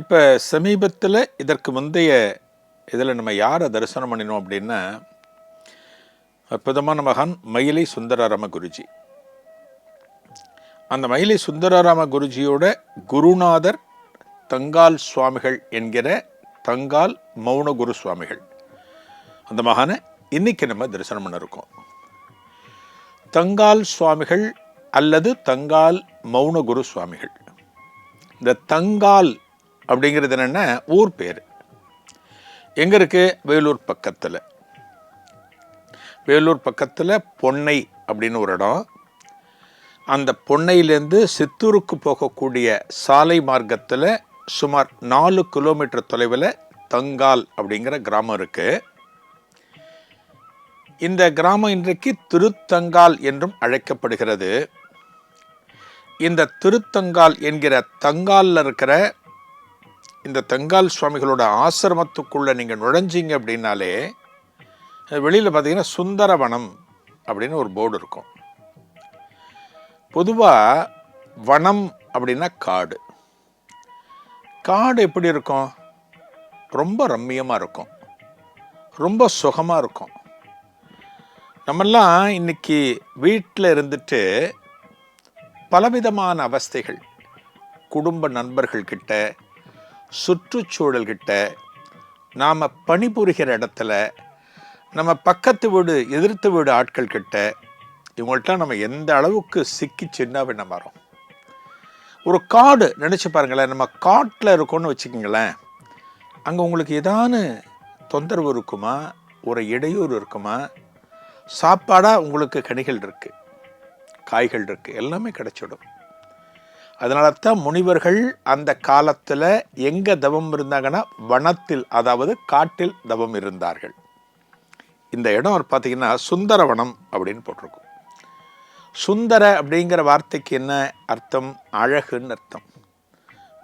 இப்போ சமீபத்தில் இதற்கு முந்தைய இதில் நம்ம யாரை தரிசனம் பண்ணினோம் அப்படின்னா அற்புதமான மகான் மயிலை சுந்தராராம குருஜி. அந்த மயிலை சுந்தராராம குருஜியோட குருநாதர் தங்கால் சுவாமிகள் என்கிற தங்கால் மௌன குரு சுவாமிகள். அந்த மகானை இன்னைக்கு நம்ம தரிசனம் பண்ணிருக்கோம். தங்கால் சுவாமிகள் அல்லது தங்கால் மௌன குரு சுவாமிகள். இந்த தங்கால் அப்படிங்கிறது என்னென்ன ஊர் பேர். எங்கே இருக்கு? வேலூர் பக்கத்தில். வேலூர் பக்கத்தில் பொன்னை அப்படின்னு ஒரு இடம். அந்த பொன்னையிலேருந்து சித்தூருக்கு போகக்கூடிய சாலை மார்க்கத்தில் சுமார் நாலு கிலோமீட்டர் தொலைவில் தங்கால் அப்படிங்கிற கிராமம் இருக்குது இந்த கிராமம் இன்றைக்கு திருத்தங்கால் என்றும் அழைக்கப்படுகிறது. இந்த திருத்தங்கால் என்கிற தங்காலில் இருக்கிற இந்த தங்கால் சுவாமிகளோட ஆசிரமத்துக்குள்ளே நீங்கள் நுழைஞ்சிங்க அப்படின்னாலே வெளியில் பார்த்தீங்கன்னா சுந்தரவனம் அப்படின்னு ஒரு போர்டு இருக்கும். பொதுவாக வனம் அப்படின்னா காடு. காடு எப்படி இருக்கும்? ரொம்ப ரம்மியமாக இருக்கும். ரொம்ப சுகமாக இருக்கும். நம்மெல்லாம் இன்னைக்கு வீட்டில் இருந்துட்டு பலவிதமான அவஸ்தைகள். குடும்ப நண்பர்கள்கிட்ட சுற்றுச்சூழல்கிட்ட நாம் பணிபுரிகிற இடத்துல நம்ம பக்கத்து வீடு எதிர்த்து வீடு ஆட்கள் கிட்ட இவங்கள்ட்ட நம்ம எந்த அளவுக்கு சிக்கி சின்ன பின்ன ஒரு காடு நினச்சி பாருங்களேன் நம்ம காட்டில் இருக்கோம்னு வச்சுக்கோங்களேன் அங்கே உங்களுக்கு ஏதானு தொந்தரவு இருக்குமா? ஒரு இடையூறு இருக்குமா? சாப்பாடாக உங்களுக்கு கனிகள் இருக்குது காய்கள் இருக்குது எல்லாமே கிடைச்சிடும். அதனால தான் முனிவர்கள் அந்த காலத்தில் எங்கே தவம் இருந்தாங்கன்னா வனத்தில் அதாவது காட்டில் தவம் இருந்தார்கள். இந்த இடம் பார்த்தீங்கன்னா சுந்தரவனம் அப்படின்னு போட்டிருக்கும். சுந்தர அப்படிங்கிற வார்த்தைக்கு என்ன அர்த்தம்? அழகுன்னு அர்த்தம்.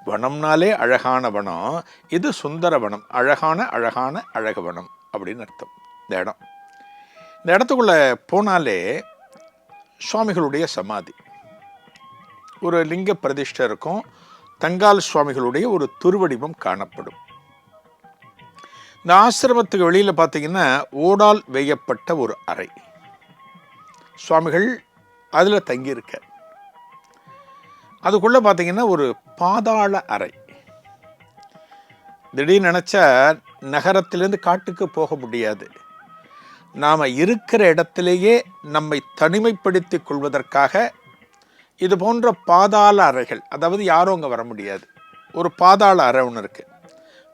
வனம்னாலே அழகான வனம் இது சுந்தர வனம் அழகான அழகான அழகு வனம் அப்படின்னு அர்த்தம். இந்த இடம். இந்த இடத்துக்குள்ளே போனாலே சுவாமிகளுடைய சமாதி. ஒரு லிங்க பிரதிஷ்டை இருக்கும். தங்கால் சுவாமிகளுடைய ஒரு துருவடிவம் காணப்படும். இந்த ஆசிரமத்துக்கு வெளியில் பார்த்தீங்கன்னா ஓடால் வேயப்பட்ட ஒரு அறை. சுவாமிகள் அதில் தங்கியிருக்க அதுக்குள்ளே பார்த்தீங்கன்னா ஒரு பாதாள அறை. திடீர்னு நினச்சா நகரத்திலேருந்து காட்டுக்கு போக முடியாது. நாம் இருக்கிற இடத்திலேயே நம்மை தனிமைப்படுத்திக் கொள்வதற்காக இது போன்ற பாதாள அறைகள் அதாவது யாரும் அங்கே வர முடியாது. ஒரு பாதாள அறை ஒன்று இருக்குது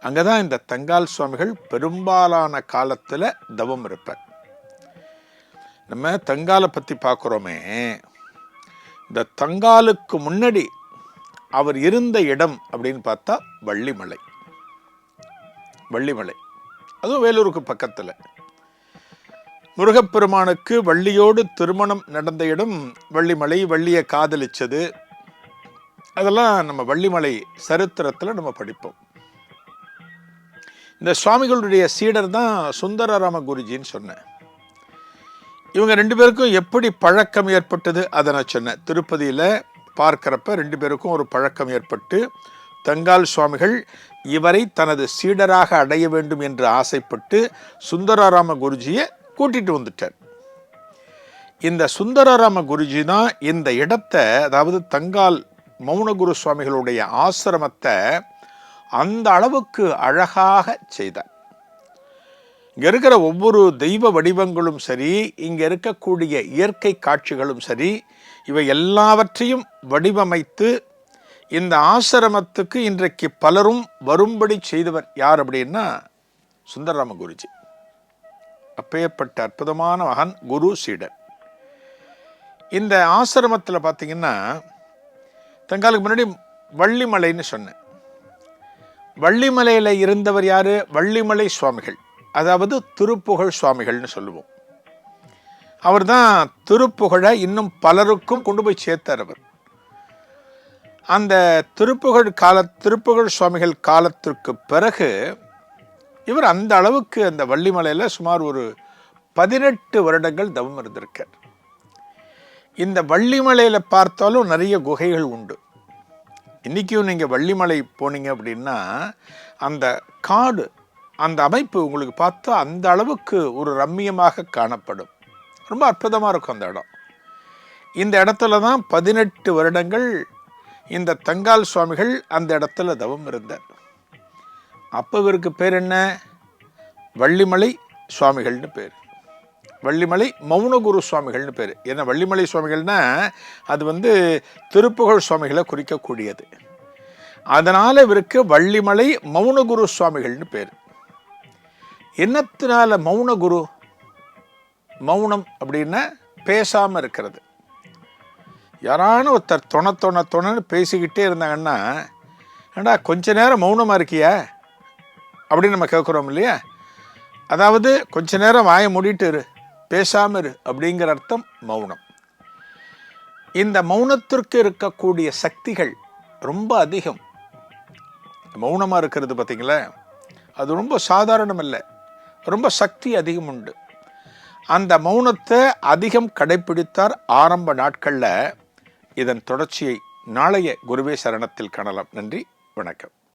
அங்கே தான் இந்த தங்கால் சுவாமிகள் பெரும்பாலான காலத்தில் தவம் இருப்பார். நம்ம தங்காலை பற்றி பார்க்குறோமே இந்த தங்காலுக்கு முன்னாடி அவர் இருந்த இடம் அப்படின்னு பார்த்தா வள்ளிமலை. வள்ளிமலை. அதுவும் வேலூருக்கு பக்கத்தில். முருகப்பெருமானுக்கு வள்ளியோடு திருமணம் நடந்த இடம் வள்ளிமலை வள்ளியை காதலிச்சது. அதெல்லாம் நம்ம வள்ளிமலை சரித்திரத்தில் நம்ம படிப்போம். இந்த சுவாமிகளுடைய சீடர் தான் சுந்தரராம குருஜின்னு சொன்னேன். இவங்க ரெண்டு பேருக்கும் எப்படி பழக்கம் ஏற்பட்டது அதை நான் சொன்னேன். திருப்பதியில் பார்க்குறப்ப ரெண்டு பேருக்கும் ஒரு பழக்கம் ஏற்பட்டு தங்கால் சுவாமிகள் இவரை தனது சீடராக அடைய வேண்டும் என்று ஆசைப்பட்டு சுந்தரராம குருஜியை கூட்டிகிட்டு வந்துட்டார். இந்த சுந்தரராம குருஜி தான் இந்த இடத்தை அதாவது தங்கால் மௌனகுரு சுவாமிகளுடைய ஆசிரமத்தை அந்த அளவுக்கு அழகாக செய்தார். இங்கே இருக்கிற ஒவ்வொரு தெய்வ வடிவங்களும் சரி இங்கே இருக்கக்கூடிய இயற்கை காட்சிகளும் சரி இவை எல்லாவற்றையும் வடிவமைத்து இந்த ஆசிரமத்துக்கு இன்றைக்கு பலரும் வரும்படி செய்தவர் யார் அப்படின்னா சுந்தரராம குருஜி. அப்பேற்பட்ட அற்புதமான மகன் குரு சீடன். இந்த ஆசிரமத்தில் பார்த்தீங்கன்னா தங்காலுக்கு முன்னாடி வள்ளிமலைன்னு சொன்னேன். வள்ளிமலையில் இருந்தவர் யார்? வள்ளிமலை சுவாமிகள். அதாவது திருப்புகழ் சுவாமிகள்னு சொல்லுவோம். அவர் தான் திருப்புகழை இன்னும் பலருக்கும் கொண்டு போய் சேர்த்தார் அவர். அந்த திருப்புகழ் கால திருப்புகழ் சுவாமிகள் காலத்திற்கு பிறகு இவர் அந்த அளவுக்கு அந்த வள்ளிமலையில் சுமார் ஒரு பதினெட்டு வருடங்கள் தவம் இருந்திருக்கார். இந்த வள்ளிமலையில் பார்த்தாலும் நிறைய குகைகள் உண்டு. இன்றைக்கும் நீங்கள் வள்ளிமலை போனீங்க அப்படின்னா அந்த காடு அந்த அமைப்பு உங்களுக்கு பார்த்தா அந்த அளவுக்கு ஒரு ரம்மியமாக காணப்படும். ரொம்ப அற்புதமாக இருக்கும் அந்த இடம். இந்த இடத்துல தான் பதினெட்டு வருடங்கள் இந்த தங்கால் சுவாமிகள் அந்த இடத்துல தவம் இருந்தார். அப்போ இவருக்கு பேர் என்ன? வள்ளிமலை சுவாமிகள்னு பேர். வள்ளிமலை மௌனகுரு சுவாமிகள்னு பேர். ஏன்னா வள்ளிமலை சுவாமிகள்னா அது வந்து திருப்புகழ் சுவாமிகளை குறிக்கக்கூடியது. அதனால் இவருக்கு வள்ளிமலை மௌனகுரு சுவாமிகள்னு பேர். என்னத்தினால மௌனகுரு? மௌனம் அப்படின்னா பேசாமல் இருக்கிறது. யாரான ஒருத்தர் தொண தொண தொணன்னு பேசிக்கிட்டே இருந்தாங்கன்னா ஏண்டா கொஞ்ச நேரம் மௌனமாக இருக்கியா? அப்படின்னு நம்ம கேட்குறோம் இல்லையா? அதாவது கொஞ்ச நேரம் வாயை மூடிட்டு இரு பேசாமல் இரு அப்படிங்கிற அர்த்தம் மௌனம். இந்த மௌனத்திற்கு இருக்கக்கூடிய சக்திகள் ரொம்ப அதிகம். மௌனமாக இருக்கிறது பார்த்தீங்களா அது ரொம்ப சாதாரணம் இல்லை ரொம்ப சக்தி அதிகம் உண்டு. அந்த மௌனத்தை அதிகம் கடைபிடித்தார் ஆரம்ப நாட்களில் இதன் தொடர்ச்சியை நாளைய குருவே சரணத்தில் காணலாம். நன்றி வணக்கம்.